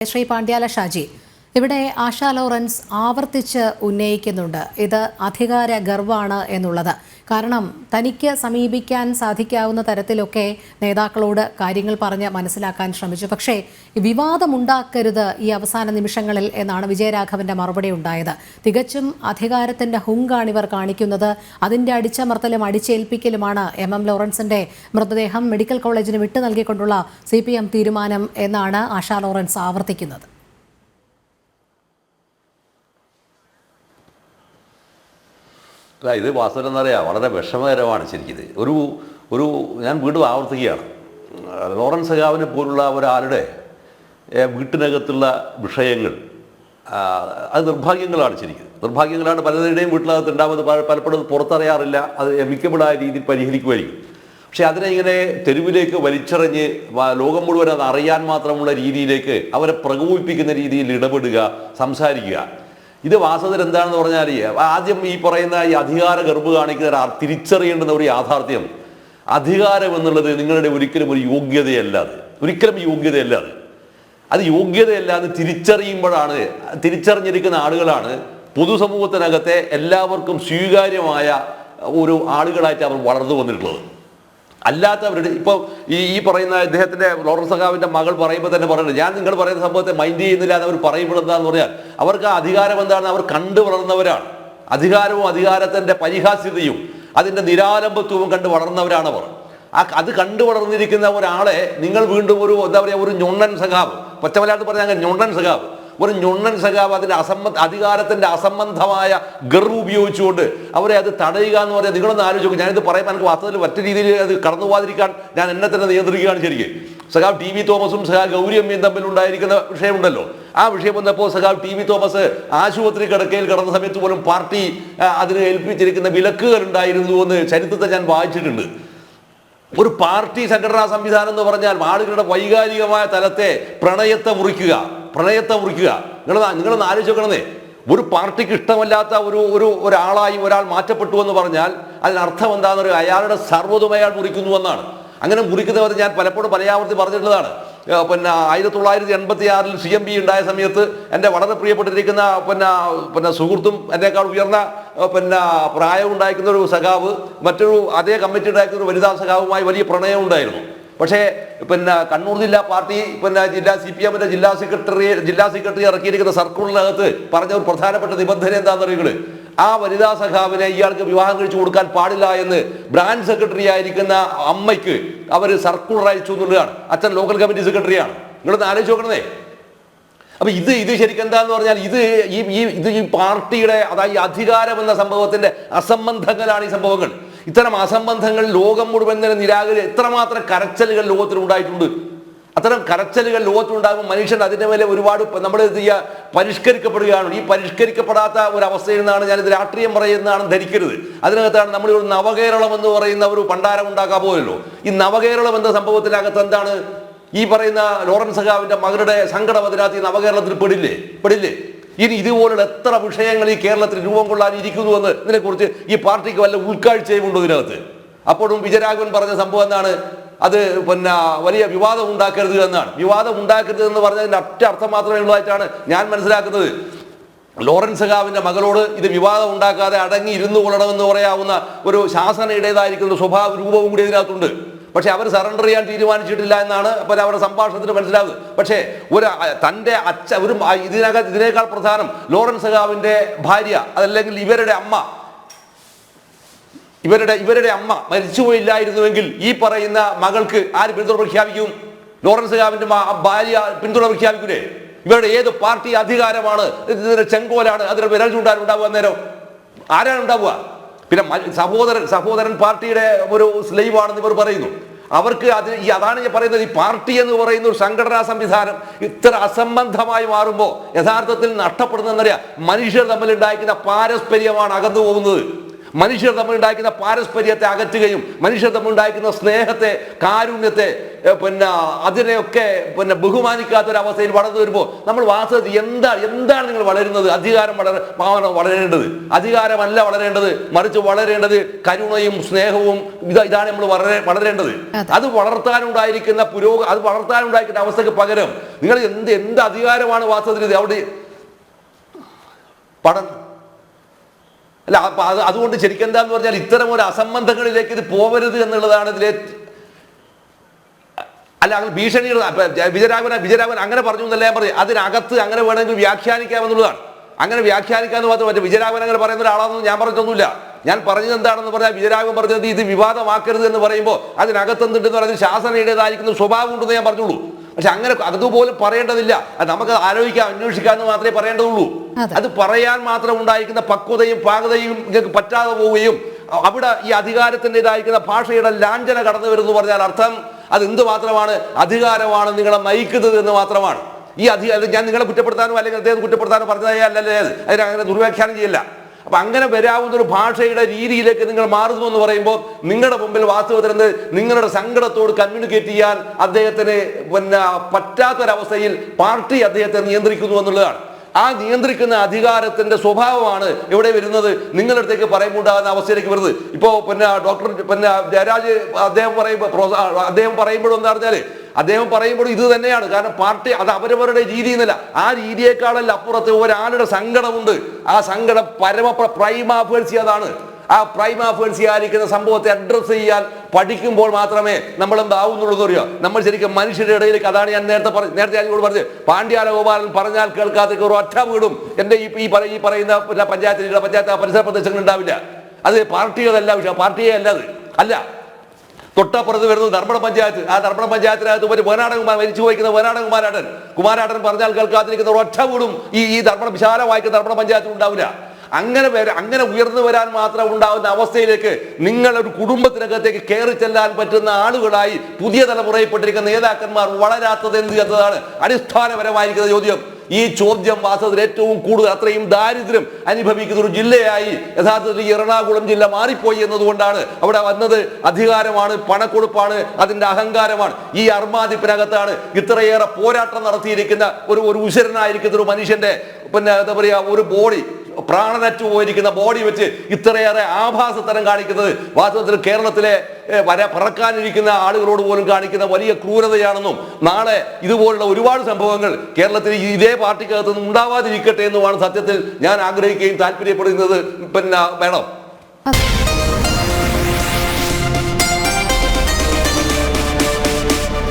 ശ്രീ പാണ്ഡ്യാല ഷാജി ഇവിടെ ആശാ ലോറൻസ് ആവർത്തിച്ച് ഉന്നയിക്കുന്നുണ്ട്. ഇത് അധികാര ഗർവാണ് എന്നുള്ളത്. കാരണം തനിക്ക് സമീപിക്കാൻ സാധിക്കാവുന്ന തരത്തിലൊക്കെ നേതാക്കളോട് കാര്യങ്ങൾ പറഞ്ഞ് മനസ്സിലാക്കാൻ ശ്രമിച്ചു. പക്ഷേ വിവാദമുണ്ടാക്കരുത് ഈ അവസാന നിമിഷങ്ങളിൽ എന്നാണ് വിജയരാഘവന്റെ മറുപടി ഉണ്ടായത്. തികച്ചും അധികാരത്തിന്റെ ഹുങ്കാണ് ഇവർ കാണിക്കുന്നത് അതിന്റെ അടിച്ചമർത്തലും അടിച്ചേൽപ്പിക്കലുമാണ് എം എം ലോറൻസിന്റെ മൃതദേഹം മെഡിക്കൽ കോളേജിന് വിട്ടു നൽകിക്കൊണ്ടുള്ള സി തീരുമാനം എന്നാണ് ആശാ ലോറൻസ് ആവർത്തിക്കുന്നത്. അല്ല ഇത് വാസ്തവം എന്നറിയാം വളരെ വിഷമകരമാണ് ശരിക്കിത്. ഒരു ഒരു ഞാൻ വീണ്ടും ആവർത്തിക്കുകയാണ്. ലോറൻസ് സഖാവിനെ പോലുള്ള ഒരാളുടെ വീട്ടിനകത്തുള്ള വിഷയങ്ങൾ അത് നിർഭാഗ്യങ്ങളാണ് ശരിക്കും നിർഭാഗ്യങ്ങളാണ് പലരുടെയും വീട്ടിനകത്ത് ഉണ്ടാവുന്നത് പലപ്പോഴും പുറത്തറിയാറില്ല അത് എമിക്കബിളായ രീതിയിൽ പരിഹരിക്കുമായിരിക്കും. പക്ഷേ അതിനെ ഇങ്ങനെ തെരുവിലേക്ക് വലിച്ചെറിഞ്ഞ് ലോകം മുഴുവൻ അത് അറിയാൻ മാത്രമുള്ള രീതിയിലേക്ക് അവരെ പ്രകോപിപ്പിക്കുന്ന രീതിയിൽ ഇടപെടുക സംസാരിക്കുക ഇത് വാസ്തവത്തിൽ എന്താണെന്ന് പറഞ്ഞാൽ ആദ്യം ഈ പറയുന്ന ഈ അധികാര ഗർഭ് കാണിക്കുന്ന തിരിച്ചറിയേണ്ടുന്ന ഒരു യാഥാർത്ഥ്യം. അധികാരം എന്നുള്ളത് നിങ്ങളുടെ ഒരിക്കലും ഒരു യോഗ്യതയല്ല അത്. ഒരിക്കലും യോഗ്യതയല്ല അത്. അത് യോഗ്യതയല്ല എന്ന് തിരിച്ചറിയുമ്പോഴാണ് തിരിച്ചറിഞ്ഞിരിക്കുന്ന ആളുകളാണ് പൊതുസമൂഹത്തിനകത്തെ എല്ലാവർക്കും സ്വീകാര്യമായ ഒരു ആളുകളായിട്ട് അവർ വളർന്നു വന്നിട്ടുള്ളത്. അല്ലാത്തവരുടെ ഇപ്പോൾ ഈ ഈ പറയുന്ന ഇദ്ദേഹത്തിന്റെ ലോറൻസ് സഖാവിന്റെ മകൾ പറയുമ്പോൾ തന്നെ പറയുന്നത് ഞാൻ നിങ്ങൾ പറയുന്ന സംഭവത്തെ മൈൻഡ് ചെയ്യുന്നില്ല എന്ന് അവർ പറയുമ്പോൾ എന്താന്ന് പറഞ്ഞാൽ അവർക്ക് ആ അധികാരം എന്താണ് അവർ കണ്ടു വളർന്നവരാണ്. അധികാരവും അധികാരത്തിന്റെ പരിഹാസ്യതയും അതിന്റെ നിരാലംബത്വവും കണ്ട് വളർന്നവരാണ് അവർ. ആ അത് കണ്ടു വളർന്നിരിക്കുന്ന ഒരാളെ നിങ്ങൾ വീണ്ടും ഒരു എന്താ പറയുക ഒരു ഞൊണ്ണൻ സഖാവ്. പച്ചമലയാളത്തിൽ പറഞ്ഞാൽ ഞൊണ്ണൻ സഖാവ്. ഒരു ഞുണ്ണൻ സഖാവ് അതിന്റെ അസംബന്ധ അധികാരത്തിന്റെ അസംബന്ധമായ ഗർവ് ഉപയോഗിച്ചുകൊണ്ട് അവരെ അത് തടയുക എന്ന് പറഞ്ഞാൽ നിങ്ങളൊന്ന് ആലോചിക്കും ഞാനിത് പറയുമ്പോൾ എനിക്ക് വാസ്തവത്തിൽ മറ്റു രീതിയിൽ അത് കടന്നു പോകാതിരിക്കാൻ ഞാൻ എന്നെ തന്നെ നിയന്ത്രിക്കുകയാണ് ശരിക്ക്. സഖാവ് ടി വി തോമസും സഖാവ് ഗൗരിയമ്മയും തമ്മിൽ ഉണ്ടായിരിക്കുന്ന വിഷയമുണ്ടല്ലോ. ആ വിഷയം വന്നപ്പോൾ സഖാവ് ടി വി തോമസ് ആശുപത്രി കിടക്കയിൽ കിടന്ന സമയത്ത് പോലും പാർട്ടി അതിന് ഏൽപ്പിച്ചിരിക്കുന്ന വിലക്കുകൾ ഉണ്ടായിരുന്നു എന്ന് ചരിത്രത്തെ ഞാൻ വായിച്ചിട്ടുണ്ട്. ഒരു പാർട്ടി സംഘടനാ സംവിധാനം എന്ന് പറഞ്ഞാൽ ആളുകളുടെ വൈകാരികമായ തലത്തെ പ്രണയത്തെ മുറിക്കുക. പ്രണയത്തെ മുറിക്കുക. നിങ്ങൾ നിങ്ങളൊന്ന് ഒരു പാർട്ടിക്ക് ഇഷ്ടമല്ലാത്ത ഒരു ഒരു ഒരാളായി ഒരാൾ മാറ്റപ്പെട്ടു എന്ന് പറഞ്ഞാൽ അതിനർത്ഥം എന്താണെന്ന് പറയുക അയാളുടെ സർവതും അയാൾ മുറിക്കുന്നു എന്നാണ്. അങ്ങനെ മുറിക്കുന്നവർ ഞാൻ പലപ്പോഴും പലയാവർത്തി പറഞ്ഞിട്ടുള്ളതാണ്. പിന്നെ ആയിരത്തി തൊള്ളായിരത്തി എൺപത്തി ആറിൽ സി എം പി ഉണ്ടായ സമയത്ത് എന്റെ വളരെ പ്രിയപ്പെട്ടിരിക്കുന്ന പിന്നെ പിന്നെ സുഹൃത്തും എന്നേക്കാൾ ഉയർന്ന പിന്നെ പ്രായം ഉണ്ടായിരിക്കുന്ന ഒരു സഖാവ് മറ്റൊരു അതേ കമ്മിറ്റി ഉണ്ടായിരിക്കുന്ന ഒരു വനിതാ സഖാവുമായി വലിയ പ്രണയം ഉണ്ടായിരുന്നു പക്ഷേ പിന്നെ കണ്ണൂർ ജില്ലാ പാർട്ടി പിന്നെ ജില്ലാ സി പി എമ്മിന്റെ ജില്ലാ സെക്രട്ടറി ജില്ലാ സെക്രട്ടറി ഇറക്കിയിരിക്കുന്ന സർക്കിളിനകത്ത് പറഞ്ഞ ഒരു പ്രധാനപ്പെട്ട നിബന്ധന എന്താണെന്ന് അറിയുന്നത് ആ വനിതാ സഖാവിനെ ഇയാൾക്ക് വിവാഹം കഴിച്ചു കൊടുക്കാൻ പാടില്ല എന്ന് ബ്രാഞ്ച് സെക്രട്ടറി ആയിരിക്കുന്ന അമ്മയ്ക്ക് അവർ സർക്കുലർ അയച്ചു എന്നുള്ളതാണ് അച്ഛൻ ലോക്കൽ കമ്മിറ്റി സെക്രട്ടറിയാണ്. നിങ്ങളൊന്ന് ആലോചിച്ച് നോക്കണേ അപ്പൊ ഇത് ഇത് ശരിക്കും എന്താന്ന് പറഞ്ഞാൽ ഇത് ഈ ഇത് ഈ പാർട്ടിയുടെ അതായത് അധികാരം എന്ന സംഭവത്തിന്റെ അസംബന്ധങ്ങളാണ് ഈ സംഭവങ്ങൾ. ഇത്തരം അസംബന്ധങ്ങൾ ലോകം മുഴുവൻ തന്നെ നിരാകരി എത്രമാത്രം കരച്ചലുകൾ ലോകത്തിൽ ഉണ്ടായിട്ടുണ്ട്. അത്തരം കരച്ചലുകൾ ലോകത്തുണ്ടാകുമ്പോൾ മനുഷ്യൻ അതിന്റെ മേലെ ഒരുപാട് നമ്മൾ പരിഷ്കരിക്കപ്പെടുകയാണ്. ഈ പരിഷ്കരിക്കപ്പെടാത്ത ഒരു അവസ്ഥയിൽ നിന്നാണ് ഞാനിത് രാഷ്ട്രീയം പറയുന്നതാണ് ധരിക്കരുത്. അതിനകത്താണ് നമ്മൾ ഒരു നവകേരളം എന്ന് പറയുന്ന ഒരു പണ്ടാരം ഉണ്ടാക്കാൻ പോലല്ലോ ഈ നവകേരളം എന്ന സംഭവത്തിനകത്ത് എന്താണ്? ഈ പറയുന്ന ലോറൻസ് സഖാവിന്റെ മകളുടെ സങ്കടം അതിനകത്ത് ഈ നവകേരളത്തിൽ പെടില്ലേ? പെടില്ലേ? ഇനി ഇതുപോലുള്ള എത്ര വിഷയങ്ങൾ ഈ കേരളത്തിൽ രൂപം കൊള്ളാൻ ഇരിക്കുന്നുവെന്ന് ഇതിനെക്കുറിച്ച് ഈ പാർട്ടിക്ക് വല്ല ഉൾക്കാഴ്ചയും ഉണ്ടോ ഇതിനകത്ത്? അപ്പോഴും വിജയരാഘവൻ പറഞ്ഞ സംഭവം എന്താണ്? അത് പിന്നെ വലിയ വിവാദം ഉണ്ടാക്കരുത് എന്നാണ്. വിവാദം ഉണ്ടാക്കരുത് എന്ന് പറഞ്ഞതിന്റെ ഒറ്റ അർത്ഥം മാത്രമേ ഉള്ളതായിട്ടാണ് ഞാൻ മനസ്സിലാക്കുന്നത്. ലോറൻസ് ഗാവിന്റെ മകളോട് ഇത് വിവാദം ഉണ്ടാക്കാതെ അടങ്ങി ഇരുന്നു കൊള്ളണമെന്ന് പറയാവുന്ന ഒരു ശാസനയുടേതായിരിക്കുന്ന സ്വഭാവ രൂപവും കൂടി ഇതിനകത്തുണ്ട്. പക്ഷെ അവർ സറണ്ടർ ചെയ്യാൻ തീരുമാനിച്ചിട്ടില്ല എന്നാണ് അപ്പോൾ അവരുടെ സംഭാഷണത്തിന് മനസ്സിലാകുന്നത് പക്ഷേ ഒരു തന്റെ അച്ഛ ഒരു ഇതിനകത്ത് ഇതിനേക്കാൾ പ്രധാനം ലോറൻസ് ഗാവിന്റെ ഭാര്യ അതല്ലെങ്കിൽ ഇവരുടെ അമ്മ. ഇവരുടെ ഇവരുടെ അമ്മ മരിച്ചുപോയില്ലായിരുന്നുവെങ്കിൽ ഈ പറയുന്ന മകൾക്ക് ആര് പിന്തുണ പ്രഖ്യാപിക്കും? ലോറൻസ് ഗാവിന്റെ ഭാര്യ പിന്തുണ പ്രഖ്യാപിക്കൂലേ? ഇവരുടെ ഏത് പാർട്ടി അധികാരമാണ്? ഇതിന്റെ ചെങ്കോലാണ്. അതിന് വിരൽ ചൂണ്ടാൻ ഉണ്ടാവുക അന്നേരം. ആരാണ് ഉണ്ടാവുക? പിന്നെ സഹോദരൻ സഹോദരൻ പാർട്ടിയുടെ ഒരു സ്ലൈവാണെന്ന് ഇവർ പറയുന്നു. അവർക്ക് അത് ഈ അതാണ് ഞാൻ പറയുന്നത് ഈ പാർട്ടി എന്ന് പറയുന്ന ഒരു സംഘടനാ സംവിധാനം ഇത്ര അസംബന്ധമായി മാറുമ്പോൾ യഥാർത്ഥത്തിൽ നഷ്ടപ്പെടുന്നറിയാം മനുഷ്യർ തമ്മിൽ ഉണ്ടായിരിക്കുന്ന പാരസ്പര്യമാണ് അകന്നു പോകുന്നത് മനുഷ്യർ തമ്മിൽ ഉണ്ടാക്കുന്ന പാരസ്പര്യത്തെ അകറ്റുകയും മനുഷ്യർ തമ്മിൽ ഉണ്ടാക്കുന്ന സ്നേഹത്തെ കാരുണ്യത്തെ പിന്നെ അതിനെയൊക്കെ പിന്നെ ബഹുമാനിക്കാത്തൊരവസ്ഥയിൽ വളർന്നു വരുമ്പോൾ നമ്മൾ വാസ്തവത്തിൽ എന്താ എന്താണ് നിങ്ങൾ വളരുന്നത്? അധികാരം വളര ഭാവന വളരേണ്ടത്. അധികാരമല്ല വളരേണ്ടത്. മറിച്ച് വളരേണ്ടത് കരുണയും സ്നേഹവും ഇത് ഇതാണ് നമ്മൾ വളരെ വളരേണ്ടത്. അതെ. അത് വളർത്താനുണ്ടായിരിക്കുന്ന പുരോഗ അത് വളർത്താനുണ്ടായിരിക്കുന്ന അവസ്ഥക്ക് പകരം നിങ്ങൾ എന്ത് എന്ത് അധികാരമാണ് വാസ്തവത്തിൽ ഇത് അവിടെ? പഠനം അല്ല അപ്പൊ അത് അതുകൊണ്ട് ശരിക്കും എന്താന്ന് പറഞ്ഞാൽ ഇത്തരം ഒരു അസംബന്ധങ്ങളിലേക്ക് ഇത് പോവരുത് എന്നുള്ളതാണ് ഇതിലെ അല്ല അങ്ങനെ ഭീഷണികൾ വിജയരാഘവൻ വിജയരാഘവൻ അങ്ങനെ പറഞ്ഞു എന്നല്ല ഞാൻ പറയും അതിനകത്ത് അങ്ങനെ വേണമെങ്കിൽ വ്യാഖ്യാനിക്കാമെന്നുള്ളതാണ് അങ്ങനെ വ്യാഖ്യാനിക്കാന്ന് മാത്രം മറ്റേ വിജയരാഘവൻ അങ്ങനെ പറയുന്ന ഒരാളാണെന്ന് ഞാൻ പറഞ്ഞൊന്നുമില്ല ഞാൻ പറഞ്ഞത് എന്താണെന്ന് പറഞ്ഞാൽ വിജയരാഘവൻ പറഞ്ഞത് ഇത് വിവാദമാക്കരുത് എന്ന് പറയുമ്പോൾ അതിനകത്ത് എന്തുണ്ടെന്ന് പറഞ്ഞാൽ ശാസനയുടേതായിരിക്കുന്ന സ്വഭാവം ഉണ്ടെന്ന് ഞാൻ പറഞ്ഞുള്ളൂ. പക്ഷെ അങ്ങനെ അതുപോലെ പറയേണ്ടതില്ല. അത് നമുക്ക് ആലോചിക്കാം അന്വേഷിക്കാൻ മാത്രമേ പറയേണ്ടതുള്ളൂ. അത്. പറയാൻ മാത്രം ഉണ്ടായിരിക്കുന്ന പക്വതയും പാകതയും നിങ്ങൾക്ക് പറ്റാതെ പോവുകയും അവിടെ ഈ അധികാരത്തിന്റെതായിരിക്കുന്ന ഭാഷയുടെ ലാഞ്ചന കടന്നു വരുന്നു പറഞ്ഞാൽ അർത്ഥം അത് എന്ത് മാത്രമാണ് അധികാരമാണ് നിങ്ങളെ നയിക്കുന്നത് എന്ന് മാത്രമാണ്. ഈ അധികാരം ഞാൻ നിങ്ങളെ കുറ്റപ്പെടുത്താനോ അല്ലെങ്കിൽ അദ്ദേഹം കുറ്റപ്പെടുത്താനോ പറഞ്ഞതായി അല്ലല്ലേ? അതിനങ്ങനെ ദുർവ്യാഖ്യാനം ചെയ്യില്ല. അപ്പൊ അങ്ങനെ വരാവുന്ന ഒരു ഭാഷയുടെ രീതിയിലേക്ക് നിങ്ങൾ മാറുന്നു എന്ന് പറയുമ്പോൾ നിങ്ങളുടെ മുമ്പിൽ വാസ്തവത്തിൽ നിങ്ങളുടെ സങ്കടത്തോട് കമ്മ്യൂണിക്കേറ്റ് ചെയ്യാൻ അദ്ദേഹത്തിന് പിന്നെ പറ്റാത്തൊരവസ്ഥയിൽ പാർട്ടി അദ്ദേഹത്തെ നിയന്ത്രിക്കുന്നു എന്നുള്ളതാണ്. ആ നിയന്ത്രിക്കുന്ന അധികാരത്തിന്റെ സ്വഭാവമാണ് ഇവിടെ വരുന്നത്. നിങ്ങളുടെ അടുത്തേക്ക് അവസ്ഥയിലേക്ക് വരുന്നത്. ഇപ്പോ പിന്നെ ഡോക്ടർ പിന്നെ ജയരാജ് അദ്ദേഹം പറയുമ്പോൾ പ്രോസ- അദ്ദേഹം പറയുമ്പോഴെന്ന് എന്താ പറഞ്ഞാൽ അദ്ദേഹം പറയുമ്പോൾ ഇത് തന്നെയാണ്. കാരണം പാർട്ടി അത് അവരവരുടെ രീതി എന്നല്ല. ആ രീതിയേക്കാളല്ല അപ്പുറത്ത് ഒരാളുടെ സങ്കടമുണ്ട്. ആ സങ്കടം പരമ പ്രൈമാഫേഴ്സി അതാണ്. ആ പ്രൈമാഫേഴ്സി ആയിരിക്കുന്ന സംഭവത്തെ അഡ്രസ്സ് ചെയ്യാൻ പഠിക്കുമ്പോൾ മാത്രമേ നമ്മൾ എന്താവുന്നുള്ളൂ അറിയോ? നമ്മൾ ശരിക്കും മനുഷ്യരുടെ ഇടയിലേക്ക് അതാണ് ഞാൻ നേരത്തെ പറഞ്ഞു നേരത്തെ ഞാൻ ഇങ്ങോട്ട് പറഞ്ഞത്. പാണ്ഡ്യാല ഗോപാലൻ പറഞ്ഞാൽ കേൾക്കാത്ത ഒരു ഒറ്റ വീടും എന്റെ ഈ ഈ പറ- ഈ പറയുന്ന പഞ്ചായത്തിൽ പഞ്ചായത്ത് പരിസര പ്രദേശങ്ങൾ ഉണ്ടാവില്ല. അത് പാർട്ടികളല്ല വിഷയം. പാർട്ടിയെ അല്ല അത്. അല്ല. തൊട്ടപ്പുറത്ത് വരുന്നത് ധർമ്മട പഞ്ചായത്ത്. ആ ധർമ്മട പഞ്ചായത്തിനകത്ത് ഒരു വേനാടകുമാർ മരിച്ചു പോയിക്കുന്ന വേനാടൻ കുമാരാടൻ കുമാരാട്ടൻ പറഞ്ഞാൽ കേൾക്കാതിരിക്കുന്ന ഒറ്റ വീടും ഈ ഈ ധർമ്മട വിശാലമായിട്ട് ധർമ്മട പഞ്ചായത്തിൽ ഉണ്ടാവില്ല. അങ്ങനെ അങ്ങനെ ഉയർന്നു വരാൻ മാത്രം ഉണ്ടാവുന്ന അവസ്ഥയിലേക്ക് നിങ്ങളൊരു കുടുംബത്തിനകത്തേക്ക് കയറി ചെല്ലാൻ പറ്റുന്ന ആളുകളായി പുതിയ തലമുറയിൽപ്പെട്ടിരിക്കുന്ന നേതാക്കന്മാർ വളരാത്തത് എന്ത് എന്നതാണ് അടിസ്ഥാനപരമായിരിക്കുന്ന ചോദ്യം. ഈ ചോദ്യം വാസ്തവത്തിൽ ഏറ്റവും കൂടുതൽ അത്രയും ദാരിദ്ര്യം അനുഭവിക്കുന്ന ഒരു ജില്ലയായി യഥാർത്ഥത്തിൽ എറണാകുളം ജില്ല മാറിപ്പോയി എന്നതുകൊണ്ടാണ് അവിടെ വന്നത് അധികാരമാണ് പണക്കൊടുപ്പാണ് അതിന്റെ അഹങ്കാരമാണ്. ഈ അർമാദിപ്പിനകത്താണ് ഇത്രയേറെ പോരാട്ടം നടത്തിയിരിക്കുന്ന ഒരു ഒരു ഉശരനായിരിക്കുന്ന ഒരു മനുഷ്യന്റെ പിന്നെ എന്താ പറയുക ഒരു ബോഡി പ്രാണനറ്റു പോയിരിക്കുന്ന ബോഡി വെച്ച് ഇത്രയേറെ ആഭാസത്തരം കാണിക്കുന്നത് വാസ്തവത്തിൽ കേരളത്തിലെ വര പറക്കാനിരിക്കുന്ന ആളുകളോട് പോലും കാണിക്കുന്ന വലിയ ക്രൂരതയാണെന്നും നാളെ ഇതുപോലുള്ള ഒരുപാട് സംഭവങ്ങൾ കേരളത്തിൽ ഇതേ പാർട്ടിക്കകത്ത് നിന്ന് ഉണ്ടാവാതിരിക്കട്ടെ എന്നുമാണ് സത്യത്തിൽ ഞാൻ ആഗ്രഹിക്കുകയും താല്പര്യപ്പെടുന്നത്. പിന്നെ വേണം?